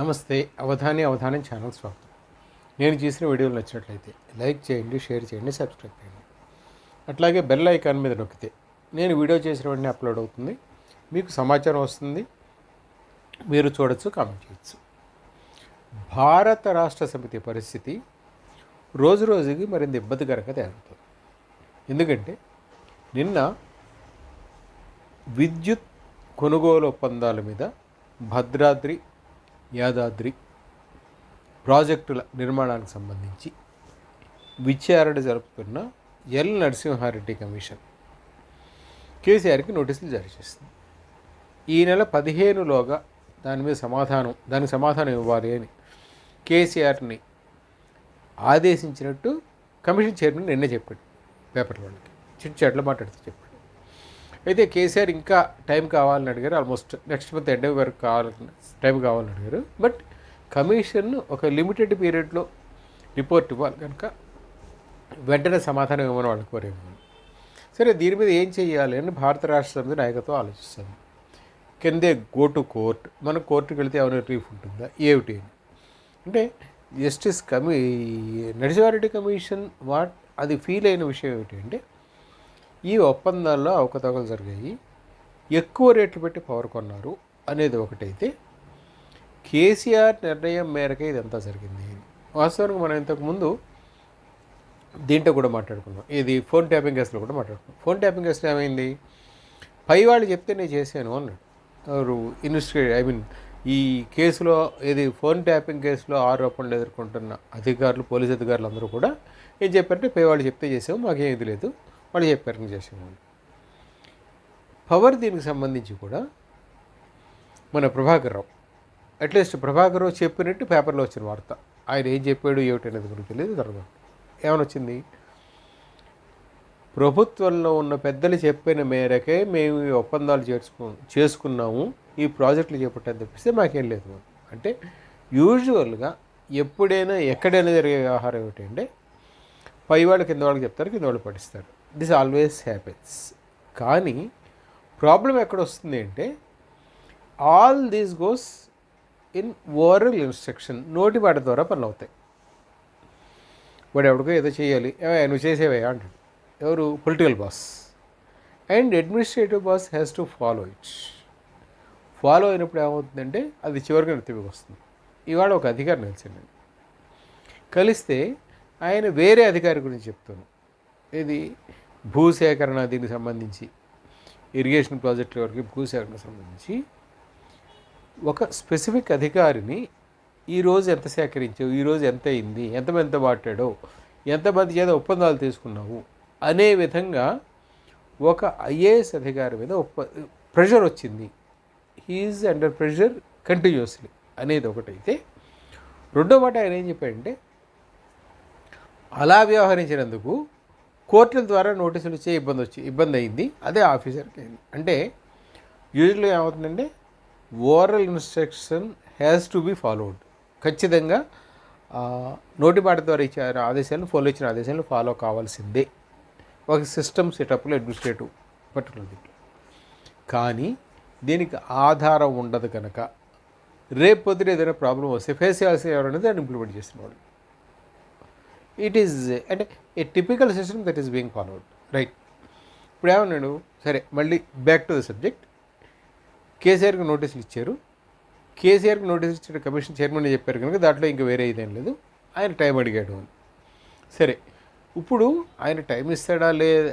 నమస్తే అవధాని అవధానం ఛానల్ స్వాగతం. నేను చేసిన వీడియోలు నచ్చినట్లయితే లైక్ చేయండి షేర్ చేయండి సబ్స్క్రైబ్ చేయండి. అట్లాగే బెల్ ఐకాన్ మీద నొక్కితే నేను వీడియో చేసిన వెంటనే అప్లోడ్ అవుతుంది. మీకు సమాచారం వస్తుంది. మీరు చూడొచ్చు కామెంట్ చేయొచ్చు. భారత రాష్ట్ర సమితి పరిస్థితి రోజు రోజుకి మరింత ఇబ్బందికరంగా తయారవుతుంది. ఎందుకంటే నిన్న విద్యుత్ కొనుగోలు ఒప్పందాల మీద భద్రాద్రి యాదాద్రి ప్రాజెక్టుల నిర్మాణానికి సంబంధించి విచారణ జరుపుతున్న ఎల్ నరసింహారెడ్డి కమిషన్ కేసీఆర్కి నోటీసులు జారీ చేసింది. ఈ నెల పదిహేనులోగా దాని మీద సమాధానం దానికి సమాధానం ఇవ్వాలి అని కేసీఆర్ని ఆదేశించినట్టు కమిషన్ చైర్మన్ నిన్నే చెప్పాడు పేపర్ వాళ్ళకి. చిట్ చాట్లో మాట్లాడుతూ చెప్పాడు. అయితే కేసీఆర్ ఇంకా టైం కావాలని అడిగారు. ఆల్మోస్ట్ నెక్స్ట్ మంత్ ఎండ్ వరకు కావాలని టైం కావాలని అడిగారు. బట్ కమిషన్ ఒక లిమిటెడ్ పీరియడ్లో రిపోర్ట్ ఇవ్వాలి కనుక వెంటనే సమాధానం ఇవ్వమని వాళ్ళకి కోరేమో సరే దీని మీద ఏం చేయాలి అని భారత రాష్ట్ర సమితి నాయకత్వం ఆలోచిస్తాం కిందే గో టు కోర్ట్ మనం కోర్టుకి వెళ్తే ఏమైనా రిలీఫ్ ఉంటుందా? ఏమిటి అని అంటే జస్టిస్ కమి నరసింహారెడ్డి కమిషన్ వాట్ అది ఫీల్ అయిన విషయం ఏమిటి అంటే ఈ ఒప్పందాల్లో అవకతవకలు జరిగాయి. ఎక్కువ రేట్లు పెట్టి పవర్ కొన్నారు అనేది ఒకటైతే కేసీఆర్ నిర్ణయం మేరకే ఇదంతా జరిగింది. వాస్తవానికి మనం ఇంతకుముందు దీంట్లో కూడా మాట్లాడుకున్నాం. ఇది ఫోన్ ట్యాపింగ్ కేసులో కూడా మాట్లాడుకున్నాం. ఫోన్ ట్యాపింగ్ కేసులో ఏమైంది? పై వాళ్ళు చెప్తే నేను చేశాను అన్నాడు. ఎవరు ఇన్వెస్టిగేట్ ఐ మీన్ ఈ కేసులో ఇది ఫోన్ ట్యాపింగ్ కేసులో ఆరోపణలు ఎదుర్కొంటున్న అధికారులు పోలీస్ అధికారులు అందరూ కూడా ఏం చెప్పారంటే పై వాళ్ళు చెప్తే చేసాము మాకేం ఇది లేదు. వాళ్ళు చెప్పారు నేను పవర్ దీనికి సంబంధించి కూడా మన ప్రభాకర్ రావు అట్లీస్ట్ ప్రభాకర్ రావు చెప్పినట్టు పేపర్లో వచ్చిన వార్త. ఆయన ఏం చెప్పాడు ఏమిటనేది అనేది తెలియదు తర్వాత. ఏమనొచ్చింది? ప్రభుత్వంలో ఉన్న పెద్దలు చెప్పిన మేరకే మేము ఈ ఒప్పందాలు చేర్చుకో చేసుకున్నాము ఈ ప్రాజెక్టులు చేపట్టని తప్పిస్తే మాకేం లేదు. అంటే యూజువల్గా ఎప్పుడైనా ఎక్కడైనా జరిగే వ్యవహారం ఏమిటంటే పై వాళ్ళు కింద వాళ్ళకి చెప్తారు కింద వాళ్ళు పఠిస్తారు దిస్ ఆల్వేస్ హ్యాపెన్స్. కానీ ప్రాబ్లం ఎక్కడ వస్తుంది అంటే all these goes in oral instruction నోటి మాట ద్వారా పనులు అవుతాయి వాడు ఎవరికో ఏదో చేయాలి నువ్వు చేసేవే అంటాడు. ఎవరు? Political boss. And administrative boss has to follow it. Follow అయినప్పుడు ఏమవుతుందంటే అది చివరికి నెత్తిమికి వస్తుంది. ఇవాళ ఒక అధికారి నిలిచింది కలిస్తే ఆయన వేరే అధికారి గురించి చెప్తాను. ఇది భూసేకరణ దీనికి సంబంధించి ఇరిగేషన్ ప్రాజెక్టుల వరకు భూసేకరణకు సంబంధించి. ఒక స్పెసిఫిక్ అధికారిని ఈరోజు ఎంత సేకరించావు ఈరోజు ఎంత అయింది ఎంతమంది ఎంత వాటాడో ఎంతమంది చేత ఒప్పందాలు తీసుకున్నావు అనే విధంగా ఒక ఐఏఎస్ అధికారి మీద ఒప్ప ప్రెషర్ వచ్చింది. He is under pressure continuously అనేది ఒకటైతే. రెండో మాట ఆయన ఏం చెప్పాడంటే అలా వ్యవహరించినందుకు కోర్టుల ద్వారా నోటీసులు ఇచ్చే ఇబ్బంది వచ్చి ఇబ్బంది అయింది. అదే ఆఫీసర్కి అయింది. అంటే యూజువల్గా ఏమవుతుందంటే oral instruction has to be followed. ఖచ్చితంగా ఆ, ద్వారా ఇచ్చే ఆదేశాలను ఫాలో ఇచ్చిన ఆదేశాలను ఫాలో కావాల్సిందే. ఒక సిస్టమ్ సెటప్లో అడ్మినిస్ట్రేటివ్ పర్టికులర్ దీంట్లో కానీ దీనికి ఆధారం ఉండదు కనుక రేపు పొద్దున ఏదైనా ప్రాబ్లం వస్తే ఫేస్ చేయాల్సి ఎవరనేది దాన్ని ఇంప్లిమెంట్ చేస్తున్నవాడు ఇట్ ఈజ్ అంటే a typical system that is being followed right ఇప్పుడు ఏమన్నాడు? సరే మళ్ళీ బ్యాక్ టు ద సబ్జెక్ట్ కేసీఆర్కి నోటీసులు ఇచ్చారు. కేసీఆర్కి నోటీస్ ఇచ్చిన కమిషన్ చైర్మన్ చెప్పారు కనుక దాంట్లో ఇంకా వేరే ఇదేం లేదు. ఆయన టైం అడిగాడు అని. సరే ఇప్పుడు ఆయన టైం ఇస్తాడా లేదా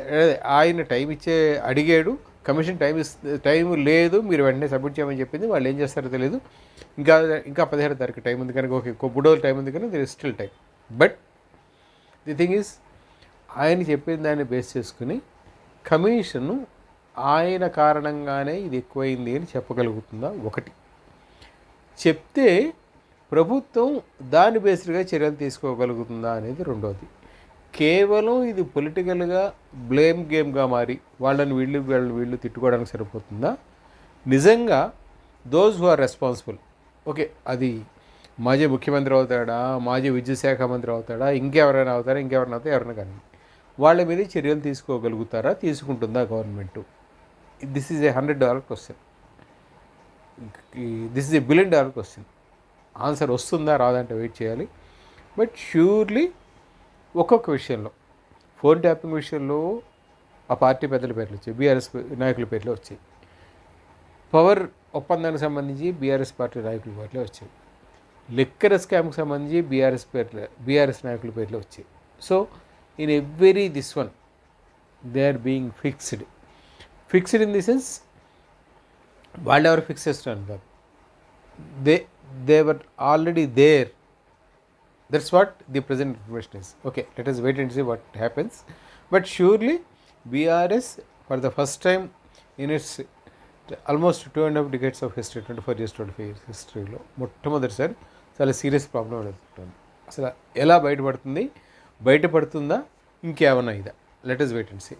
ఆయన టైం ఇచ్చే అడిగాడు. కమిషన్ టైం ఇస్ టైం లేదు. మీరు వెంటనే సబ్మిట్ చేయమని చెప్పింది. వాళ్ళు ఏం చేస్తారో తెలియదు ఇంకా ఇంకా పదిహేడు తారీఖు టైం ఉంది కనుక ఓకే మూడు రోజులు టైం ఉంది కనుక there still time but the thing is ఆయన చెప్పిన దాన్ని బేస్ చేసుకుని కమిషను ఆయన కారణంగానే ఇది ఎక్కువైంది అని చెప్పగలుగుతుందా? ఒకటి. చెప్తే ప్రభుత్వం దాని బేస్డ్గా చర్యలు తీసుకోగలుగుతుందా అనేది రెండోది. కేవలం ఇది పొలిటికల్గా బ్లేమ్ గేమ్గా మారి వాళ్ళని వీళ్ళు వీళ్ళని వీళ్ళు తిట్టుకోవడానికి సరిపోతుందా? నిజంగా those who are responsible okay అది మాజీ ముఖ్యమంత్రి అవుతాడా? మాజీ విద్యుత్ శాఖ మంత్రి అవుతాడా? ఇంకెవరైనా అవుతారా? ఇంకెవరైనా అవుతారా? ఎవరైనా కానీ. వాళ్ళ మీద చర్యలు తీసుకోగలుగుతారా? తీసుకుంటుందా government? This is a hundred dollar question this is a billion dollar question answer వస్తుందా? రాదంటే వెయిట్ చేయాలి. బట్ ష్యూర్లీ ఒక్కొక్క విషయంలో ఫోన్ ట్యాపింగ్ విషయంలో ఆ పార్టీ పెద్దల పేర్లు వచ్చాయి. బీఆర్ఎస్ నాయకుల పేర్లు వచ్చాయి. పవర్ ఒప్పందానికి సంబంధించి బీఆర్ఎస్ పార్టీ నాయకుల పేర్లు వచ్చాయి. లిక్కర్ స్కామ్కి సంబంధించి బీఆర్ఎస్ పేర్లు బీఆర్ఎస్ నాయకుల పేర్లు వచ్చాయి. So in every this one they are being fixed fixed in the sense వాళ్ళు ఎవరు ఫిక్స్ చేస్తున్నారు కాదు they they were already there that's what the present information is okay let us wait and see what happens but surely BRS for the first time in it's almost two and half decades of history twenty four years twenty five years హిస్టరీలో మొట్టమొదటిసారి చాలా serious problem ఎదుర్కొంటుంది అసలు ఎలా బయటపడుతుంది? బయటపడుతుందా? ఇంకేమన్నా ఇదా? Let us wait and see